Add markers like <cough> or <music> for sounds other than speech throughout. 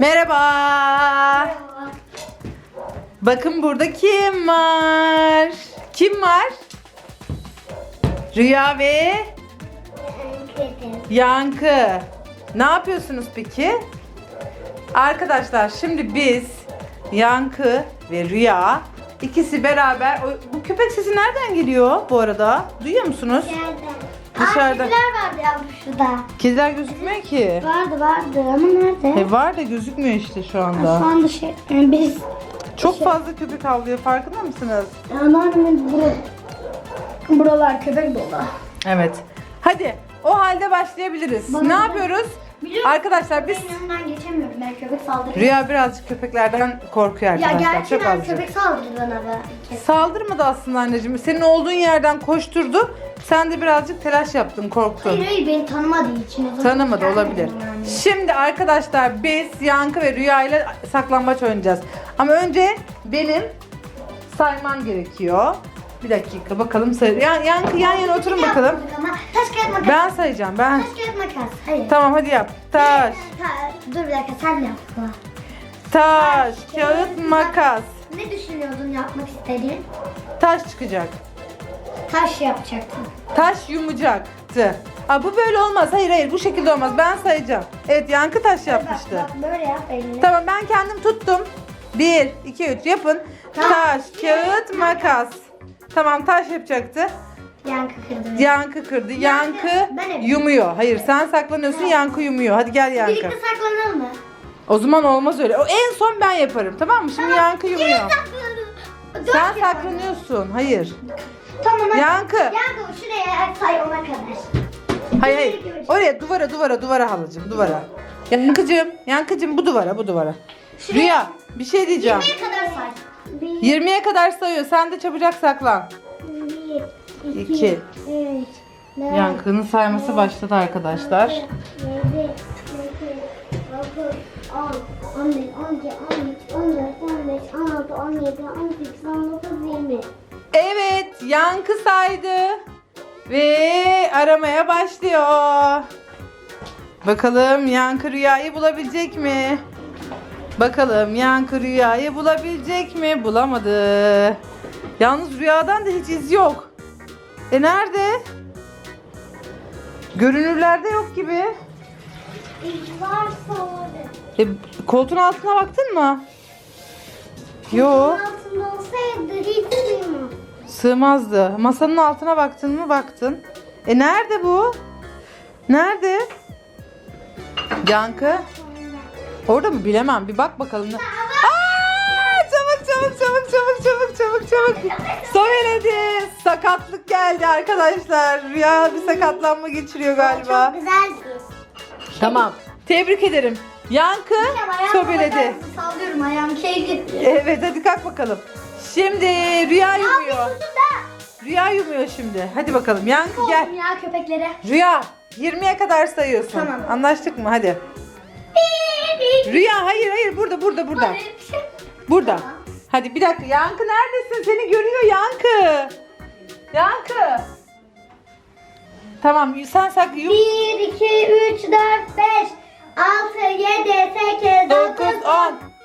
Merhaba. Bakın burada kim var? Kim var? Rüya ve Yankı. Ne yapıyorsunuz peki? Arkadaşlar şimdi biz Yankı ve Rüya ikisi beraber bu köpek sesi nereden geliyor bu arada? Duyuyor musunuz? Dışarıda. Aa, kediler vardı yavrum şurada. Kediler gözükmüyor ki. Vardı vardı ama nerede? E var da gözükmüyor işte şu Şu anda. anda şey, yani biz Çok fazla köpek avlıyor farkında mısınız? anneannemin bura, buralar köpek dolu. Evet. Hadi o halde başlayabiliriz. Bana ne yapıyoruz? Biliyor musun? Arkadaşlar biz Ben yanından geçemiyorum. Ben köpek saldırıyor. Rüya birazcık köpeklerden korkuyor Ya arkadaşlar. Çok azıcık. köpek saldırdı bana be. Kes. Saldırmadı aslında anneciğim. Senin olduğun yerden koşturdu. Sen de birazcık telaş yaptın, korktun. Hayır hayır beni tanımadığı için. o zaman Tanımadı gelmedim olabilir. yani. Şimdi arkadaşlar biz Yankı ve Rüya ile saklambaç oynayacağız. Ama önce benim saymam gerekiyor. Bir dakika bakalım say. Yan, Yankı yan yana oturun bakalım. Ama taş kağıt makas. Ben sayacağım. Ben Taş kağıt makas. Hayır. Tamam hadi yap. Taş, Ta- Dur bir dakika sen yap. taş, kağıt, makas. Ne düşünüyordun yapmak istediğin? Taş çıkacak. Taş yapacaktın. Taş yumacaktı. Aa, bu böyle olmaz. Hayır hayır bu şekilde olmaz. Ben sayacağım. Evet Yankı taş yapmıştı. Bak, bak böyle yap elini. Tamam ben kendim tuttum. 1, 2, 3 yapın. Taş, kağıt, makas. Tamam taş yapacaktı. Yankı kırdı. Yankı kırdı. Yankı ben yapayım. yumuyor. Hayır sen saklanıyorsun yankı yumuyor. Hadi gel Yankı. Birlikte saklanalım mı? O zaman olmaz öyle. O en son ben yaparım tamam mı? Şimdi Yankı yumuyor. saklanalım. Dört Sen yapalım. saklanıyorsun. Hayır. Tamam hadi. Yankı. Yankı şuraya say ona kadar. Hayır hayır. Oraya duvara duvara duvara halacığım duvara. Yankıcığım, Yankıcığım bu duvara bu duvara. Şuraya. Rüya bir şey diyeceğim. 20'ye kadar say. 1, 20'ye kadar sayıyor. Sen de çabucak saklan. 1, İki. 2, 3, Yankı'nın sayması başladı arkadaşlar. 7, 8, 9, 10, 11, 12, 13, 14, 15, 16, 17, 18, 19, 20. Evet, Yankı saydı. Ve aramaya başlıyor. Bakalım Yankı Rüya'yı bulabilecek mi? Bakalım Yankı Rüya'yı bulabilecek mi? Bulamadı. Yalnız Rüya'dan da hiç iz yok. E nerede? Görünürlerde yok gibi. Varsa orada. E, koltuğun altına baktın mı? Yok. Altında olsaydı hiç duymam. Sığmazdı. Masanın altına baktın mı? Baktın. E nerede bu? Nerede? Yankı. Orada mı? Bilemem. Bir bak bakalım. Aa, çabuk çabuk çabuk çabuk çabuk çabuk çabuk. Söyledi. Sakatlık geldi arkadaşlar. Rüya bir sakatlanma geçiriyor galiba. Çok güzel. Tamam. Tebrik ederim. Yankı söyledi. Sallıyorum ayağım keyif Evet hadi kalk bakalım. Şimdi Rüya yumuyor. Rüya yumuyor şimdi. Hadi bakalım. Yankı gel. Ya köpeklere. Rüya 20'ye kadar sayıyorsun. Tamam. Anlaştık mı? Hadi. Rüya hayır hayır burada burada burada. <laughs> Burada. Hadi bir dakika. Yankı neredesin? Seni görüyor Yankı. Yankı. Tamam sen sak yum. 1, 2, 3, 4, 5, 6, 7, 8, 9,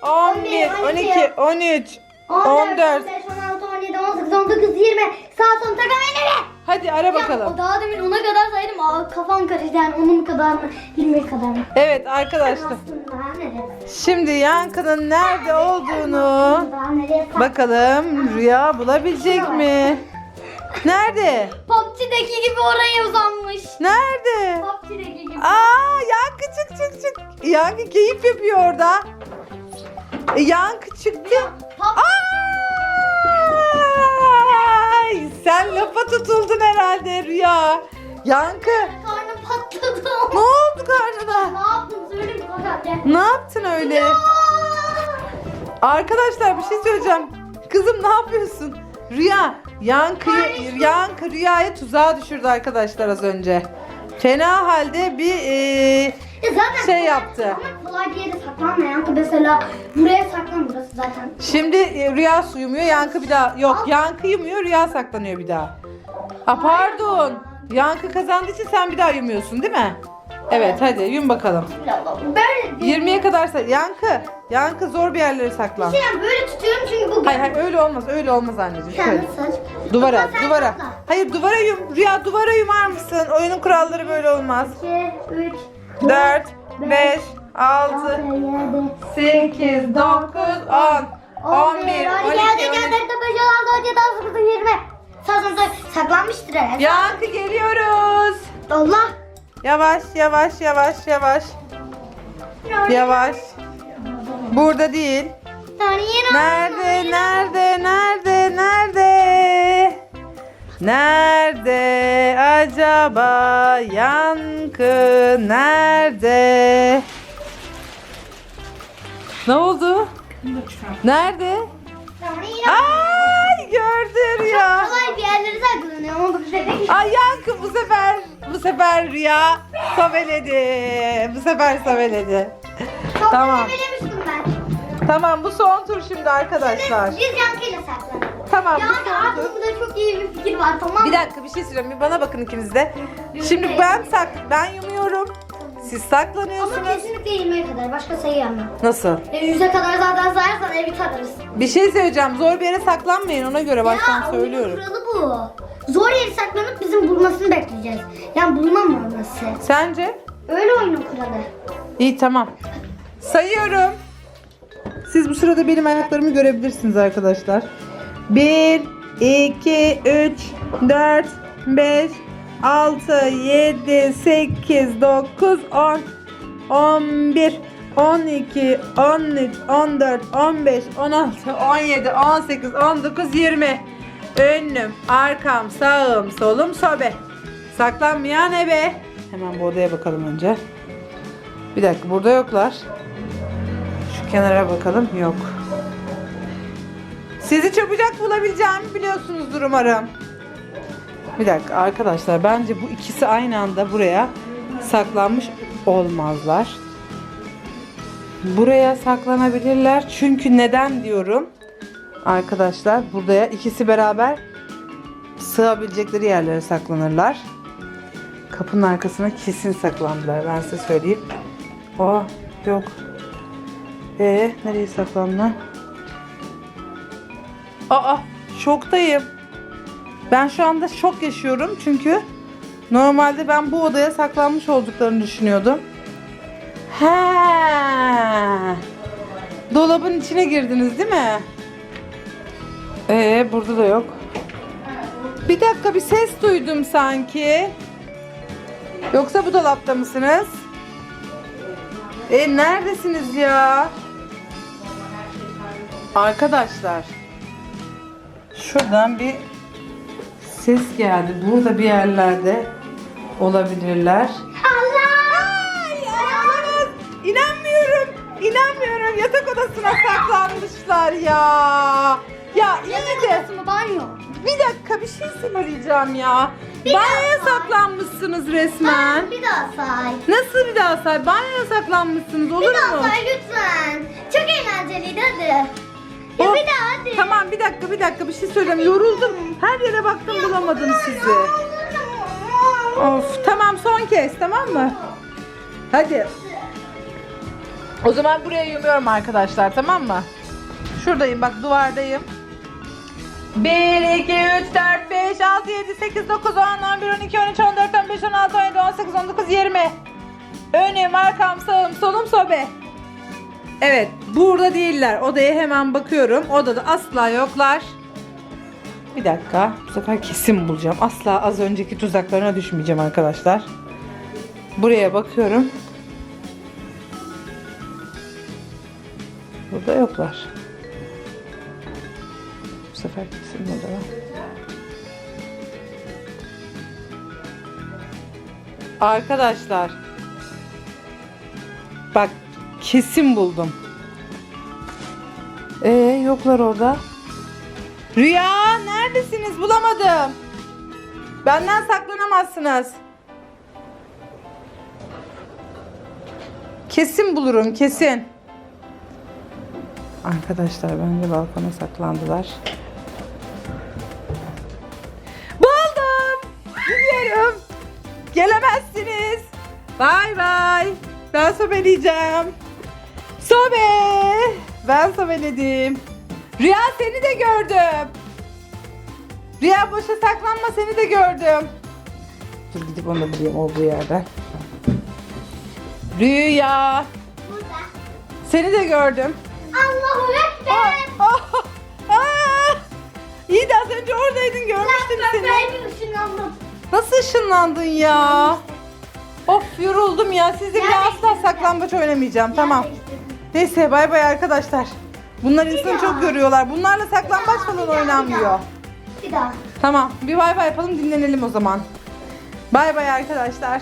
10, 11, 12, 13, 14. 15, 16, 17, 18, 19, 20. Sağ son takım elleri. Hadi ara Ya, bakalım. o daha demin ona kadar saydım. Aa, kafam karıştı yani onun kadar mı? 20 kadar mı? Evet arkadaşlar. Şimdi Yankı'nın nerede olduğunu bakalım Rüya bulabilecek mi? <laughs> Nerede? PUBG'deki gibi oraya uzanmış. Nerede? PUBG'deki gibi. Aa Yankı çık çık çık. Yankı keyif yapıyor orada. Yankı çıktı. Pop- lafa tutuldun herhalde Rüya. Yankı Karnım patladı. ne oldu karnına? ne yaptın. Ne öyle? Arkadaşlar bir şey söyleyeceğim. Kızım ne yapıyorsun? Rüya, Yankı, Yankı Rüya'yı tuzağa düşürdü arkadaşlar az önce. Fena halde bir e, Ya zaten Şey yaptı. Ama kolay bir yere saklanma Yankı. Mesela buraya saklan burası zaten. şimdi e, Rüya su yumuyor, Yankı bir daha yok Yankı yumuyor, Rüya saklanıyor bir daha. Ha pardon. Yankı kazandığı için sen bir daha yumuyorsun değil mi? Evet hadi yum bakalım. Böyle 20'ye kadar say. Yankı. Yankı zor bir yerlere saklan. şey böyle tutuyorum çünkü bu Hayır hayır öyle olmaz. Öyle olmaz anneciğim. Şöyle. Duvara, Ama sen duvara. sakla. Hayır duvara yum. Rüya duvara yumar mısın? Oyunun kuralları böyle olmaz. 2, 3, 4, 5, 6, 6, 7, 8, 9, 10, 11, 12, 13. Saklanmıştır herhalde. Yankı geliyoruz. Allah. Yavaş, yavaş, yavaş, yavaş. Yavaş. Burada değil. Nerede, nerede, nerede, nerede? Nerede acaba yankı nerede? Ne oldu? Nerede? Ay gördü ya. Kolay bir yerlere saklanıyor ama. Ay yankı bu sefer bu sefer Rüya sobeledi. Bu sefer sobeledi. Tamam. Söylemiştim ben. Tamam bu son tur şimdi arkadaşlar. Biz yankıyla saklanalım. Tamam bu Yani son tur. aklımda çok iyi bir fikir var tamam mı? Bir dakika bir şey söyleyeyim. Bir bana bakın ikiniz de. Şimdi ben sak ben yumuyorum. Siz Ama saklanıyorsunuz. kesinlikle 20'ye kadar. Başka sayı yapma. Nasıl? E, 100'e kadar zaten sayarsan evi tararız. Bir şey söyleyeceğim. Zor bir yere saklanmayın. Ona göre baştan ya, söylüyorum. oyunun kuralı bu. Zor yeri saklanıp bizim bulmasını bekleyeceğiz. Yani bulunamaması. Sence? Öyle oyunun kuralı. İyi tamam. Sayıyorum. Siz bu sırada benim ayaklarımı görebilirsiniz arkadaşlar. 1, 2, 3, 4, 5, 6, 7, 8, 9, 10, 11, 12, 13, 14, 15, 16, 17, 18, 19, 20. Önüm, arkam, sağım, solum, sobe. Saklanmayan ebe. Hemen bu odaya bakalım önce. Bir dakika burada yoklar. Şu kenara bakalım. Yok. Sizi çabucak bulabileceğimi biliyorsunuzdur umarım. Bir dakika arkadaşlar bence bu ikisi aynı anda buraya saklanmış olmazlar. Buraya saklanabilirler. Çünkü neden diyorum? Arkadaşlar buraya ikisi beraber sığabilecekleri yerlere saklanırlar. Kapının arkasına kesin saklandılar. Ben size söyleyeyim. Aa yok. Ee nereye saklandı? Aa şoktayım. Ben şu anda şok yaşıyorum çünkü normalde ben bu odaya saklanmış olduklarını düşünüyordum. He. Dolabın içine girdiniz değil mi? Ee burada da yok. Bir dakika bir ses duydum sanki. Yoksa bu dolapta mısınız? E neredesiniz ya? Arkadaşlar. Şuradan bir ses geldi. Burada bir yerlerde olabilirler. Allah! Ay. İnanmıyorum. İnanmıyorum. Yatak odasına saklanmışlar ya. Ya iyi de. Mı banyo? Bir dakika bir şey söyleyeceğim ya. Banyoya saklanmışsınız resmen. Bir daha say. Nasıl bir daha say? Banyoya saklanmışsınız olur Bir daha mu? say lütfen. Çok eğlenceliydi hadi. Ya bir daha hadi. Tamam bir dakika bir dakika bir şey söyleyeyim. Yoruldum. Her yere baktım bulamadım sizi. Of tamam son kez tamam mı? Hadi. O zaman buraya yumuyorum arkadaşlar tamam mı? Şuradayım bak duvardayım. 1, 2, 3, 4, 5, 6, 7, 8, 9, 10, 11, 12, 13, 14, 15, 16, 17, 18, 19, 20. Önüm, arkam, sağım, solum, sobe. Evet, burada değiller. Odaya hemen bakıyorum. Odada asla yoklar. Bir dakika. Bu sefer kesin bulacağım. Asla az önceki tuzaklarına düşmeyeceğim arkadaşlar. Buraya bakıyorum. Burada yoklar. Sefer kesin burada. Arkadaşlar. Bak kesin buldum. Ee yoklar orada. Rüya neredesiniz? Bulamadım. Benden saklanamazsınız. Kesin bulurum kesin. Arkadaşlar bence balkona saklandılar. Ben sobeleyeceğim. Sobe. Ben sobeledim. Rüya seni de gördüm. Rüya boşa saklanma seni de gördüm. Dur gidip onu da bulayım olduğu yerden. Rüya. Burada. Seni de gördüm. Allahu Ekber. Ah, ah, ah. İyi de az önce oradaydın görmüştüm Ben seni. böyle ışınlandım. Nasıl ışınlandın ya? Of yoruldum ya. Sizle daha asla saklambaç oynamayacağım. Tamam. Neyse bay bay arkadaşlar. Bunlar insanı çok görüyorlar. Bunlarla saklambaç falan oynanmıyor. Bir daha. Tamam bir bay bay yapalım dinlenelim o zaman. Bay bay arkadaşlar.